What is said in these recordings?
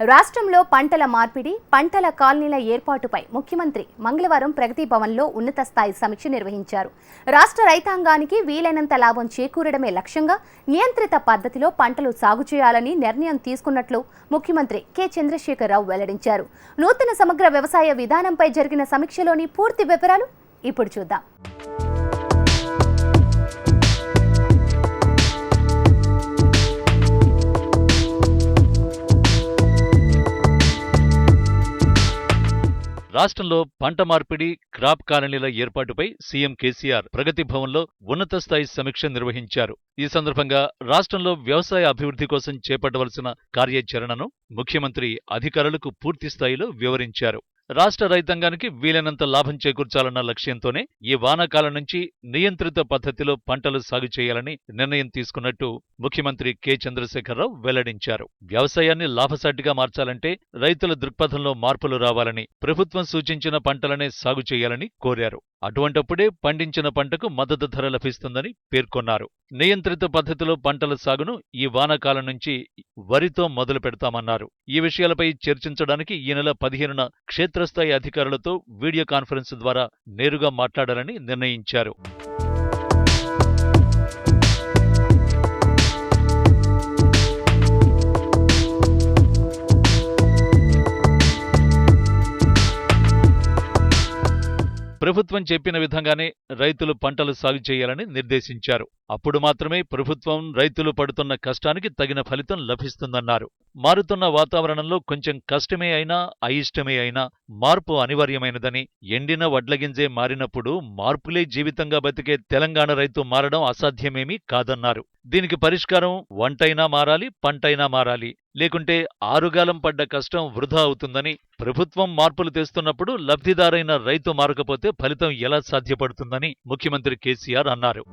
రాష్ట్రంలో పంటల మార్పిడి పంటల కాలనీల ఏర్పాటుపై ముఖ్యమంత్రి మంగళవారం ప్రగతి భవన్లో ఉన్నత స్థాయి సమీక్ష నిర్వహించారు. రాష్ట్ర రైతాంగానికి వీలైనంత లాభం చేకూరడమే లక్ష్యంగా నియంత్రిత పద్ధతిలో పంటలు సాగు చేయాలని నిర్ణయం తీసుకున్నట్లు ముఖ్యమంత్రి కె. చంద్రశేఖరరావు వెల్లడించారు. నూతన సమగ్ర వ్యవసాయ విధానంపై జరిగిన సమీక్షలోని పూర్తి వివరాలు ఇప్పుడు చూద్దాం. రాష్ట్రంలో పంట మార్పిడి క్రాప్ కాలనీల ఏర్పాటుపై సీఎం కేసీఆర్ ప్రగతి భవన్లో ఉన్నత స్థాయి సమీక్ష నిర్వహించారు. ఈ సందర్భంగా రాష్ట్రంలో వ్యవసాయ అభివృద్ధి కోసం చేపట్టవలసిన కార్యాచరణను ముఖ్యమంత్రి అధికారులకు పూర్తి స్థాయిలో వివరించారు. రాష్ట్ర రైతాంగానికి వీలైనంత లాభం చేకూర్చాలన్న లక్ష్యంతోనే ఈ వానాకాలం నుంచి నియంత్రిత పద్ధతిలో పంటలు సాగు చేయాలని నిర్ణయం తీసుకున్నట్టు ముఖ్యమంత్రి కె. చంద్రశేఖరరావు వెల్లడించారు. వ్యవసాయాన్ని లాభసాటిగా మార్చాలంటే రైతుల దృక్పథంలో మార్పులు రావాలని ప్రభుత్వం సూచించిన పంటలనే సాగు చేయాలని కోరారు. అటువంటప్పుడే పండించిన పంటకు మద్దతు ధర లభిస్తుందని పేర్కొన్నారు. నియంత్రిత పద్ధతిలో పంటల సాగును ఈ వానాకాలం నుంచి వరితో మొదలు పెడతామన్నారు ఈ విషయాలపై చర్చించడానికి ఈ నెల పదిహేనున క్షేత్రస్థాయి అధికారులతో వీడియో కాన్ఫరెన్స్ ద్వారా నేరుగా మాట్లాడాలని నిర్ణయించారు ప్రభుత్వం చెప్పిన విధంగానే రైతులు పంటలు సాగు చేయాలని నిర్దేశించారు. అప్పుడు మాత్రమే ప్రభుత్వం రైతులు పడుతున్న కష్టానికి తగిన ఫలితం లభిస్తుందన్నారు. మారుతున్న వాతావరణంలో కొంచెం కష్టమే అయినా అయిష్టమే అయినా మార్పు అనివార్యమైనదని ఎండిన వడ్లగింజే మారినప్పుడు మార్పులే జీవితంగా బతికే తెలంగాణ రైతు మారడం అసాధ్యమేమీ కాదన్నారు. దీనికి పరిష్కారం వంటైనా మారాలి పంటైనా మారాలి. లేకుంటే ఆరుగాలం పడ్డ కష్టం వృధా అవుతుందని ప్రభుత్వం మార్పులు తెస్తున్నప్పుడు లబ్ధిదారైన రైతు మారకపోతే ఫలితం ఎలా సాధ్యపడుతుందని ముఖ్యమంత్రి కేసీఆర్ అన్నారు.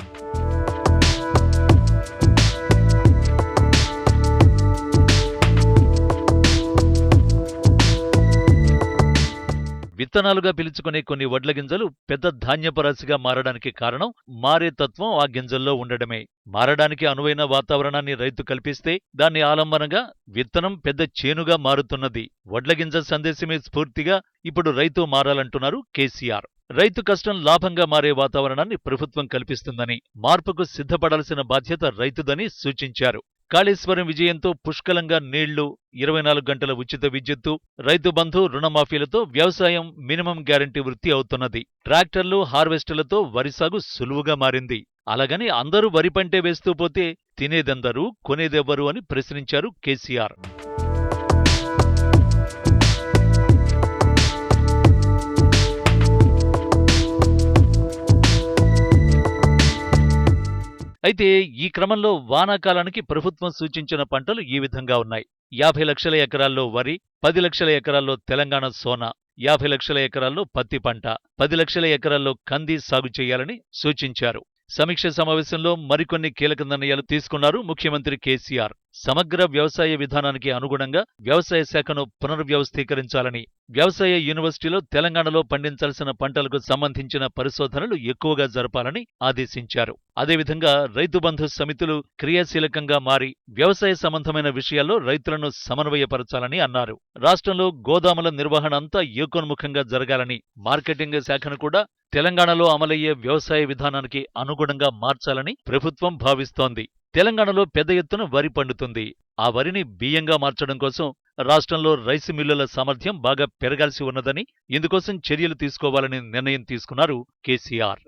విత్తనాలుగా పిలుచుకునే కొన్ని వడ్ల గింజలు పెద్ద ధాన్యపరాశిగా మారడానికి కారణం మారే తత్వం ఆ గింజల్లో ఉండడమే. మారడానికి అనువైన వాతావరణాన్ని రైతు కల్పిస్తే దాన్ని ఆలంబనగా విత్తనం పెద్ద చేనుగా మారుతున్నది. వడ్లగింజ సందేశమే స్ఫూర్తిగా ఇప్పుడు రైతు మారాలంటున్నారు కేసీఆర్. రైతు కష్టం లాభంగా మారే వాతావరణాన్ని ప్రభుత్వం కల్పిస్తుందని మార్పుకు సిద్ధపడాల్సిన బాధ్యత రైతుదని సూచించారు. కాళేశ్వరం విజయంతో పుష్కలంగా నీళ్ళు ఇరవై నాలుగు గంటల ఉచిత విద్యుత్తు రైతు బంధు రుణమాఫీలతో వ్యవసాయం మినిమం గ్యారంటీ వృత్తి అవుతున్నది. ట్రాక్టర్లు హార్వెస్టర్లతో వరి సాగు సులువుగా మారింది. అలాగని అందరూ వరి పంటే వేస్తూ పోతే తినేదెందరూ కొనేదెవ్వరు అని ప్రశ్నించారు కేసీఆర్. అయితే ఈ క్రమంలో వానాకాలానికి ప్రభుత్వం సూచించిన పంటలు ఈ విధంగా ఉన్నాయి. యాభై లక్షల ఎకరాల్లో వరి పది లక్షల ఎకరాల్లో తెలంగాణ సోనా యాభై లక్షల ఎకరాల్లో పత్తి పంట పది లక్షల ఎకరాల్లో కంది సాగు చేయాలని సూచించారు. సమీక్ష సమావేశంలో మరికొన్ని కీలక నిర్ణయాలు తీసుకున్నారు ముఖ్యమంత్రి కేసీఆర్. సమగ్ర వ్యవసాయ విధానానికి అనుగుణంగా వ్యవసాయ శాఖను పునర్వ్యవస్థీకరించాలని వ్యవసాయ యూనివర్సిటీలో తెలంగాణలో పండించాల్సిన పంటలకు సంబంధించిన పరిశోధనలు ఎక్కువగా జరపాలని ఆదేశించారు. అదేవిధంగా రైతు బంధు సమితులు క్రియాశీలకంగా మారి వ్యవసాయ సంబంధమైన విషయాల్లో రైతులను సమన్వయపరచాలని అన్నారు. రాష్ట్రంలో గోదాముల నిర్వహణ అంతా ఏకోన్ముఖంగా జరగాలని మార్కెటింగ్ శాఖను కూడా తెలంగాణలో అమలయ్యే వ్యవసాయ విధానానికి అనుగుణంగా మార్చాలని ప్రభుత్వం భావిస్తోంది. తెలంగాణలో పెద్ద ఎత్తున వరి పండుతుంది. ఆ వరిని బియ్యంగా మార్చడం కోసం రాష్ట్రంలో రైసు మిల్లుల సామర్థ్యం బాగా పెరగాల్సి ఉన్నదని ఇందుకోసం చర్యలు తీసుకోవాలని నిర్ణయం తీసుకున్నారు కేసీఆర్.